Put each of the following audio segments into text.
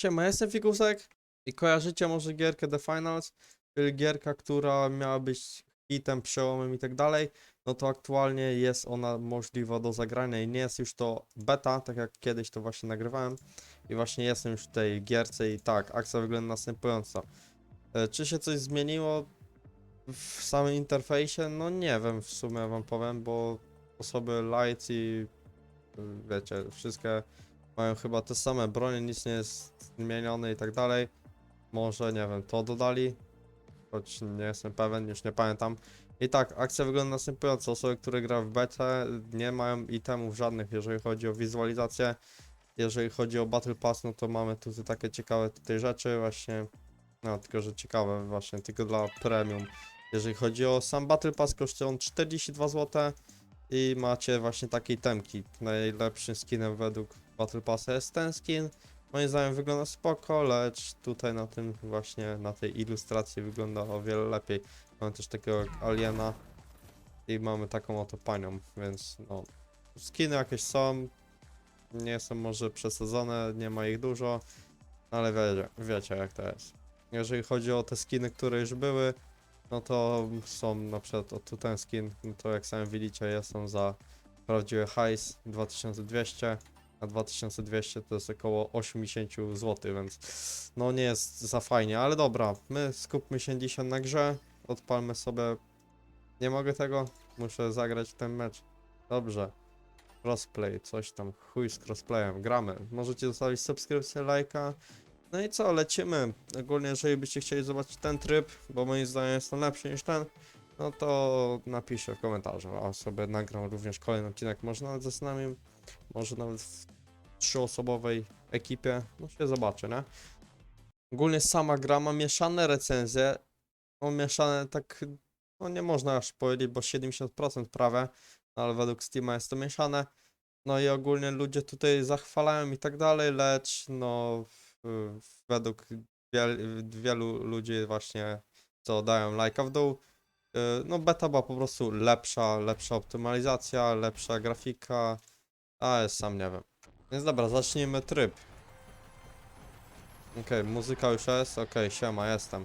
Siema, jestem Fikusek i kojarzycie może gierkę The Finals, czyli gierka, która miała być hitem, przełomem i tak dalej, no to aktualnie jest ona możliwa do zagrania i nie jest już to beta, tak jak kiedyś to właśnie nagrywałem i właśnie jestem już w tej gierce i tak, akcja wygląda następująco. E, Czy się coś zmieniło w samym interfejsie? No nie wiem, w sumie wam powiem, bo osoby light i y, wiecie, wszystkie mają chyba te same bronie, nic nie jest zmienione i tak dalej. Może, nie wiem, to dodali, choć nie jestem pewien, już nie pamiętam. I tak, akcja wygląda następująco. Osoby, które gra w betę, nie mają itemów żadnych, jeżeli chodzi o wizualizację. Jeżeli chodzi o Battle Pass, no to mamy tutaj takie ciekawe tutaj rzeczy właśnie. No, tylko że ciekawe właśnie, tylko dla premium. Jeżeli chodzi o sam Battle Pass, kosztuje on 42 zł i macie właśnie takie temki. Najlepszym skinem według Battle Passa jest ten skin. Moim zdaniem wygląda spoko, lecz tutaj na tym właśnie, na tej ilustracji wygląda o wiele lepiej. Mamy też takiego aliena i mamy taką oto panią, więc no, skiny jakieś są, nie są może przesadzone, nie ma ich dużo, ale wiecie, wiecie jak to jest. Jeżeli chodzi o te skiny, które już były, no to są na przykład, o tu ten skin, no to jak sami widzicie, jest on za prawdziwy hajs 2200, a 2200 to jest około 80 zł, więc no nie jest za fajnie, ale dobra, my skupmy się dzisiaj na grze, odpalmy sobie, nie mogę tego, muszę zagrać w ten mecz, dobrze, crossplay, coś tam, chuj z crossplayem, gramy, możecie zostawić subskrypcję, lajka, no i co, lecimy, ogólnie jeżeli byście chcieli zobaczyć ten tryb, bo moim zdaniem jest on lepszy niż ten, no to napiszcie w komentarzu, a sobie nagram również kolejny odcinek, może nawet ze nami, może nawet w trzyosobowej ekipie, no się zobaczy, nie? Ogólnie sama gra ma mieszane recenzje, no mieszane tak, no nie można aż powiedzieć, bo 70% prawie, no ale według Steama jest to mieszane, no i ogólnie ludzie tutaj zachwalają i tak dalej, lecz no według wiel, wielu ludzi właśnie, co dają lajka w dół, y, no beta była po prostu lepsza, lepsza optymalizacja, lepsza grafika, a sam nie wiem. Więc dobra, zacznijmy tryb. Okej, muzyka już jest, okej, siema, jestem.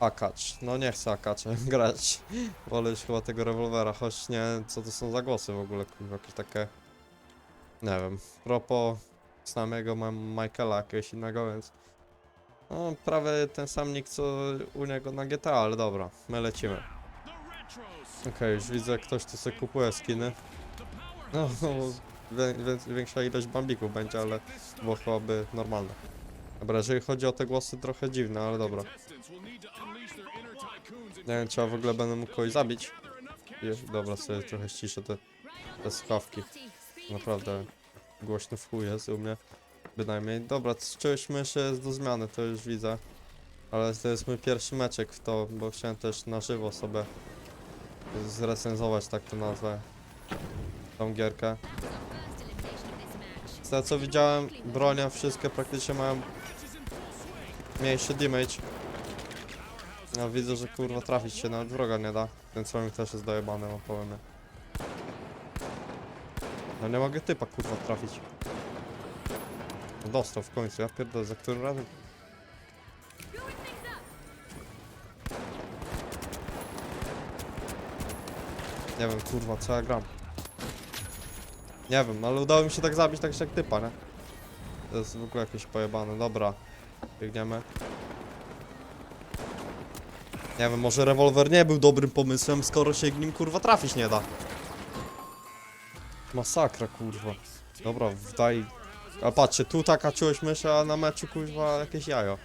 Akacz, no nie chcę akaczem grać. Wolę już chyba tego rewolwera, choć nie co to są za głosy w ogóle, jakieś takie... Nie wiem, propos samego mam Michaela jakiegoś innego, więc... No, prawie ten sam nick co u niego na GTA, ale dobra, my lecimy. Okej, już widzę, ktoś tu sobie kupuje skiny. No, no większa ilość bambików będzie, ale było chyba by normalne. Dobra, jeżeli chodzi o te głosy, trochę dziwne, ale dobra. Nie wiem, czy ja w ogóle będę mógł kogoś zabić. Dobra, sobie trochę ściszę te, te słuchawki. Naprawdę głośno w chuj jest u mnie. Bynajmniej. Dobra, z czegoś myszy jest do zmiany, to już widzę. Ale to jest mój pierwszy meczek w to, bo chciałem też na żywo sobie zrecenzować, tak to nazwę, tą gierkę. Z tego co widziałem, bronia wszystkie praktycznie mają mniejszy damage. No widzę, że kurwa trafić się nawet wroga nie da. Ten celownik też jest dojebany, mam powiem. No nie mogę typa kurwa trafić. No dostał w końcu, ja pierdolę, za którym razem? Nie wiem kurwa, co ja gram. Nie wiem, ale udało mi się tak zabić tak jak typa, nie? To jest w ogóle jakieś pojebane, dobra. Biegniemy. Nie wiem, może rewolwer nie był dobrym pomysłem, skoro się nim kurwa trafić nie da. Masakra kurwa. Dobra, wdaj. A patrzcie, tu taka czułeś myszę, a na meczu kurwa jakieś jajo.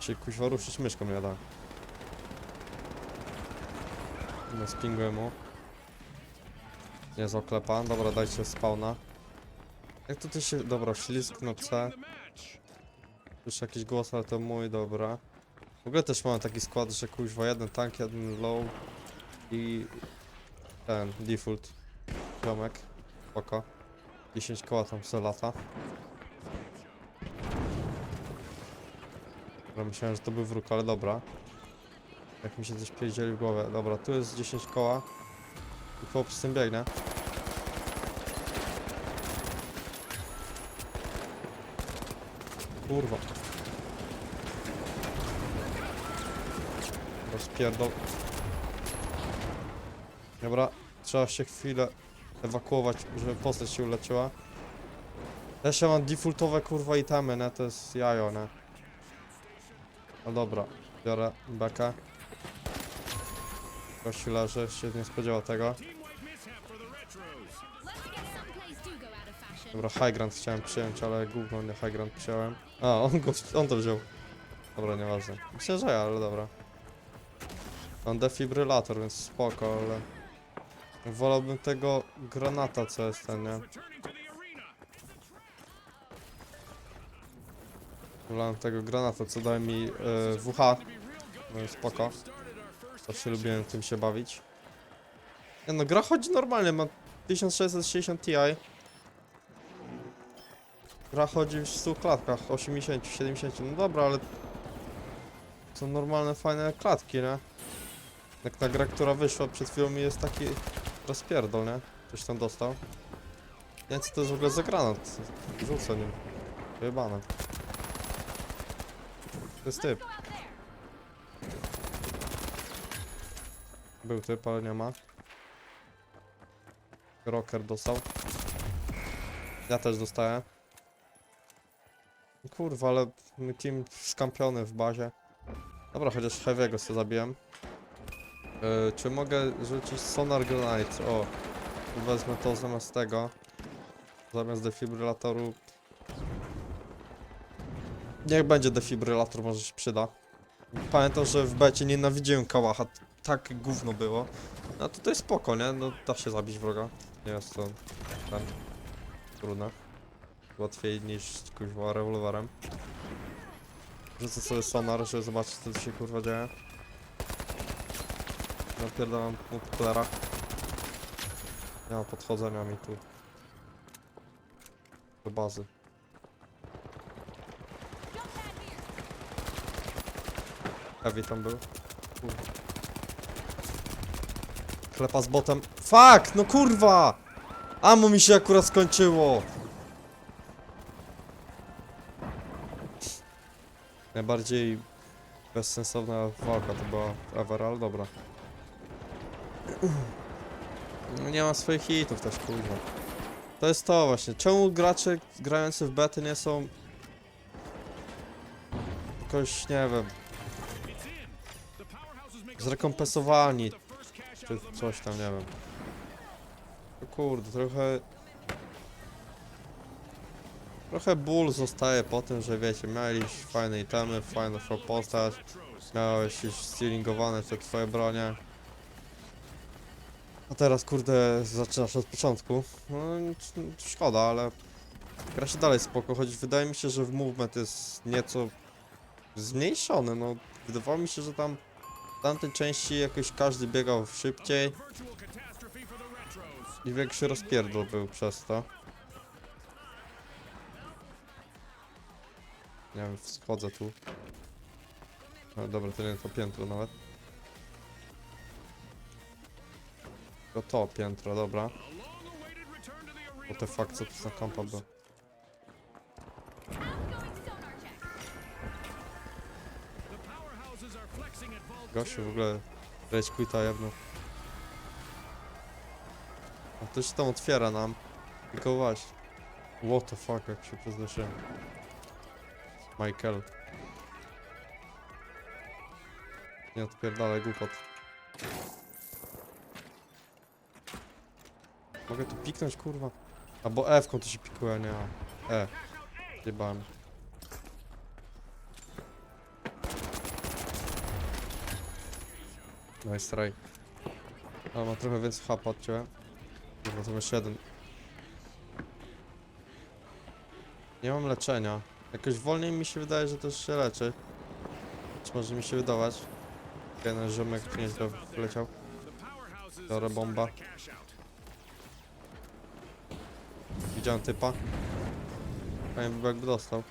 Czy kuźwa ruszyć myszką nie da. No spinguję mu. Jest oklepa, dobra dajcie spawna. Jak to ty się... Dobra, ślizg na C. Już jakiś głos, ale to mój, dobra. W ogóle też mam taki skład, że kuźwa jeden tank, jeden low i ten default ziomek. Spoko. 10 koła tam co lata. Dobra, myślałem, że to był wróg, ale dobra. Jak mi się coś pierdzieli w głowę. Dobra, tu jest 10 koła. I chłop z tym biegnie. Kurwa. Rozpierdol. Dobra, trzeba się chwilę ewakuować, żeby postać się uleczyła. Ja Jeszcze mam defaultowe kurwa itemy, ne? To jest jajo, ne? No dobra, biorę bekę. Gościu leży, się nie spodziewał tego. Dobra, high ground chciałem przyjąć, ale gówno nie high ground przyjąłem. A, on, go, on to wziął. Dobra, nieważne. Myślę, że ja, ale dobra. Mam defibrylator, więc spoko, ale... Wolałbym tego granata, co jest ten, nie? Wolałem tego granata, co daje mi yy, WH. No spoko. Zawsze lubiłem tym się bawić. No, gra chodzi normalnie, ma 1660 Ti. Gra chodzi w 100 klatkach, 80, 70, no dobra, ale... Są normalne, fajne klatki, nie? Jak ta gra, która wyszła przed chwilą mi jest taki rozpierdol, nie? Ktoś tam dostał. Nie wiem co to jest w ogóle za granat. Rzucę nim. Wyjebane. To jest typ. Był typ, ale nie ma. Rocker dostał. Ja też dostałem. Kurwa, ale mój team skampiony w bazie. Dobra, chociaż Heavy'ego sobie zabiłem. Yy, czy mogę rzucić Sonar Granite? O, wezmę to zamiast tego. Zamiast defibrylatoru. Niech będzie defibrylator, może się przyda. Pamiętam, że w becie nienawidziłem kałacha. Tak gówno było. No to to jest spoko, nie? No da się zabić wroga. Nie jest to ten trudne. Łatwiej niż kuźwa rewolwerem. Rzucę sobie sonar, żeby zobaczyć co się kurwa dzieje. Napierdalam multiplayera. Nie ma podchodzenia mi tu. Do bazy. Heavy tam był. Kurwa. Klepa z botem. Fuck! No kurwa! Amo mi się akurat skończyło! Najbardziej bezsensowna walka to była ever, ale dobra. No nie ma swoich hitów też, kurwa. To jest to właśnie. Czemu gracze grający w bety nie są... Jakoś, nie wiem, zrekompensowani, czy coś tam, nie wiem. No kurde, trochę... Trochę ból zostaje po tym, że wiecie, miałeś fajne itemy, fajną postać, miałeś już stylingowane te twoje bronie. A teraz, kurde, zaczynasz od początku. No, szkoda, ale gra się dalej spoko, choć wydaje mi się, że w movement jest nieco zmniejszony, no. Wydawało mi się, że tam w tamtej części jakoś każdy biegał szybciej i większy rozpierdol był przez to. Nie wiem, wschodzę tu. No dobra, to nie to piętro nawet. Tylko to piętro, dobra. Bo te fakt, co tu za kampa był. Gościu w ogóle rage quita jedno. A to się tam otwiera nam. Tylko właśnie. What the fuck, jak się przestraszyłem. Michael. Nie odpierdalaj głupot. Mogę tu piknąć, kurwa? Albo F-ką to się pikuje, nie. E. Jebałem. Nice try. Ale ma trochę więcej hapa od ciebie. Dobra, to jeszcze jeden. Nie mam leczenia. Jakoś wolniej mi się wydaje, że też się leczy. Czy może mi się wydawać? Jeden ziomek nieźle wleciał. Dobra, bomba. Widziałem typa. Fajnie by jakby dostał.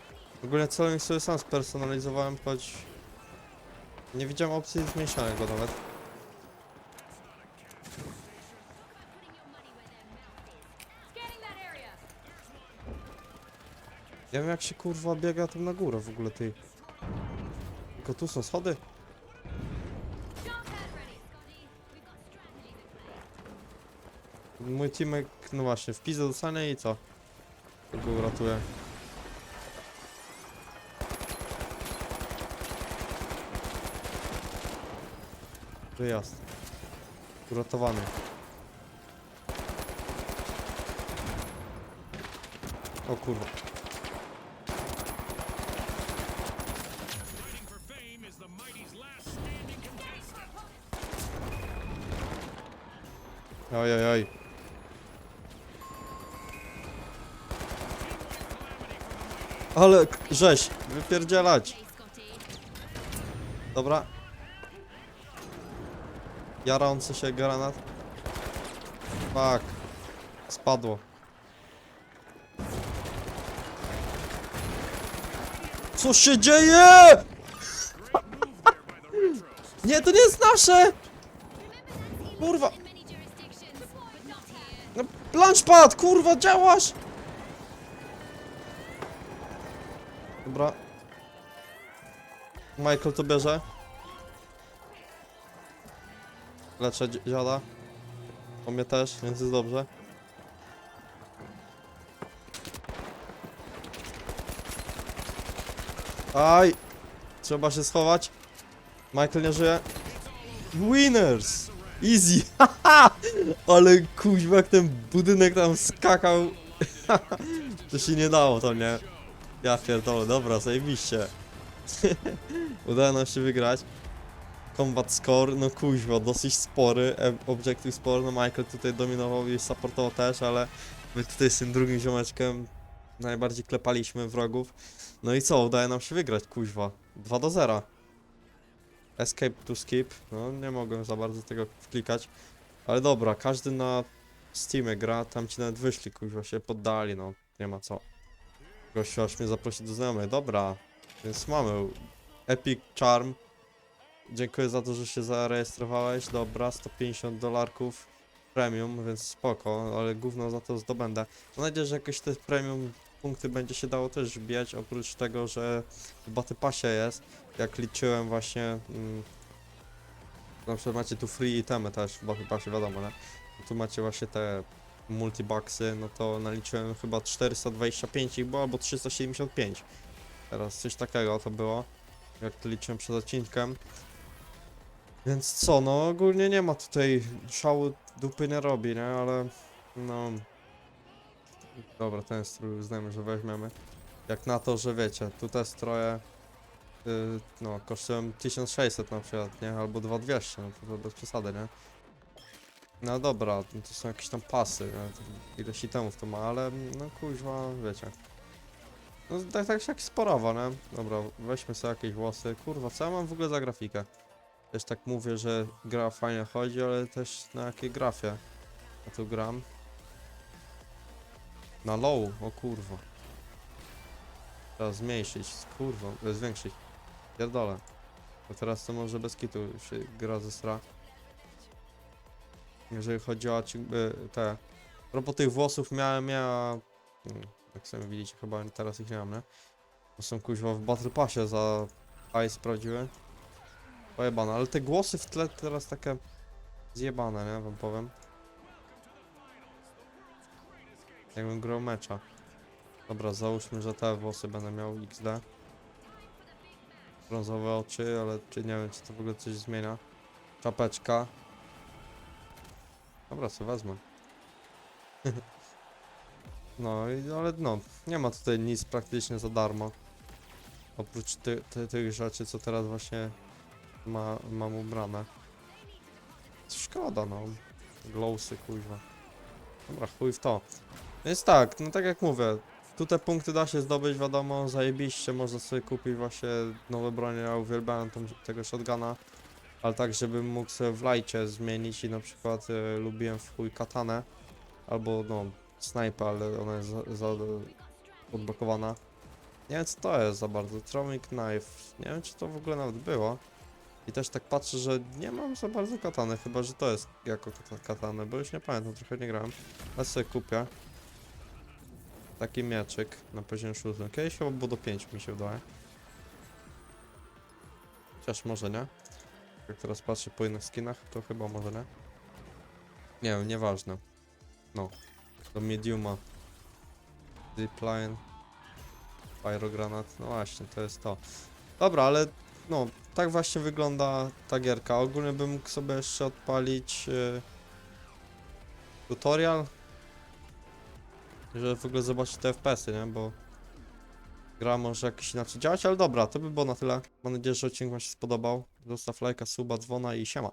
Ogólnie celownik sobie sam spersonalizowałem, choć... Nie widziałem opcji zmniejszania go nawet. Ja wiem jak się kurwa biega tam na górę w ogóle tej. Tylko tu są schody. Mój teamek, no właśnie, w pizę dostanie i co? To go uratuje. Wyjazd. Uratowany. O kurwa. Oj, oj, oj. Ale k- rzeź, wypierdzielać. Dobra. Jarający się granat. Fuck. Spadło. Co się dzieje? Nie, to nie jest nasze! Kurwa. Launchpad, kurwa, działasz! Dobra. Michael to bierze. Leczę dzi- dziada. O mnie też, więc jest dobrze. Aj! Trzeba się schować. Michael nie żyje. Winners! Easy! Haha! Ale kuźwa jak ten budynek tam skakał. to się nie dało to nie. Ja pierdolę, dobra, zajebiście. Udało nam się wygrać. Combat score, no kuźwa, dosyć spory. e, Objective score, no Michael tutaj dominował i supportował też, ale my tutaj z tym drugim ziomeczkiem najbardziej klepaliśmy wrogów. No i co, udaje nam się wygrać, kuźwa. 2 do 0. Escape to skip. No nie mogłem za bardzo tego wklikać. Ale dobra, każdy na Steamie gra, tam ci nawet wyszli, kuźwa, się poddali, no. Nie ma co. Gościu aż mnie zaprosi do znajomych. Dobra, więc mamy Epic Charm. Dziękuję za to, że się zarejestrowałeś. Dobra, 150 dolarków premium, więc spoko, ale gówno za to zdobędę. Mam nadzieję, że jakoś te premium punkty będzie się dało też wbijać, oprócz tego, że w Battle Passie jest. Jak liczyłem właśnie... Mm, na przykład macie tu free itemy też w Battle Passie, wiadomo, nie? Tu macie właśnie te multiboxy, no to naliczyłem chyba 425 ich było, albo 375. Teraz coś takiego to było, jak to liczyłem przed odcinkiem. Więc co, no ogólnie nie ma tutaj szału dupy nie robi, nie? Ale no... Dobra, ten strój uznajmy, że weźmiemy. Jak na to, że wiecie, tu te stroje yy, no, kosztują 1600 na przykład, nie? Albo 2200, no to, to bez przesady, nie? No dobra, to są jakieś tam pasy, nie? Ileś itemów to ma, ale no kuźwa, wiecie. No tak, tak jak sporowa, nie? Dobra, weźmy sobie jakieś włosy. Kurwa, co ja mam w ogóle za grafikę? Też tak mówię, że gra fajnie chodzi, ale też na jakiej grafie. Ja tu gram. Na low, o kurwa. Trzeba zmniejszyć, kurwa, e, zwiększyć. Pierdolę. Bo teraz to może bez kitu się gra zesra. Jeżeli chodzi o e, te... Propos tych włosów miałem ja... mm, Jak sami widzicie, chyba teraz ich nie mam, nie? Są kuźwa w Battle Passie za ice sprawdziły. Pojebane, ale te głosy w tle teraz takie zjebane, nie? Wam powiem. Jakbym grał mecza. Dobra, załóżmy, że te włosy będę miał XD. Brązowe oczy, ale czy nie wiem, czy to w ogóle coś zmienia. Czapeczka. Dobra, co wezmę. no, i, ale no, nie ma tutaj nic praktycznie za darmo. Oprócz ty, ty, tych rzeczy, co teraz właśnie ma, mam ubrane. Szkoda, no. Glowsy, kuźwa. Dobra, chuj w to. Więc tak, no tak jak mówię, tu te punkty da się zdobyć, wiadomo, zajebiście, można sobie kupić właśnie nowe bronie, ja uwielbiałem tego shotguna, ale tak, żebym mógł sobie w lajcie zmienić i na przykład e, lubiłem w chuj katanę, albo no, snajpę, ale ona jest za, za odblokowana. Nie wiem co to jest za bardzo, throwing knife, nie wiem czy to w ogóle nawet było. I też tak patrzę, że nie mam za bardzo katany, chyba że to jest jako kata- katany, bo już nie pamiętam, trochę nie grałem. Ale sobie kupię. Taki mieczyk na poziomie 6. Kiedyś chyba było do 5 mi się wydaje. Chociaż może nie. Jak teraz patrzę po innych skinach, to chyba może nie. Nie wiem, nieważne. No. Do mediuma. Zipline. Pyrogranat. No właśnie, to jest to. Dobra, ale no, tak właśnie wygląda ta gierka. Ogólnie bym mógł sobie jeszcze odpalić yy, tutorial. Żeby w ogóle zobaczyć te FPS-y, nie? Bo gra może jakoś inaczej działać, ale dobra, to by było na tyle. Mam nadzieję, że odcinek Wam się spodobał. Zostaw lajka, suba, dzwona i siema.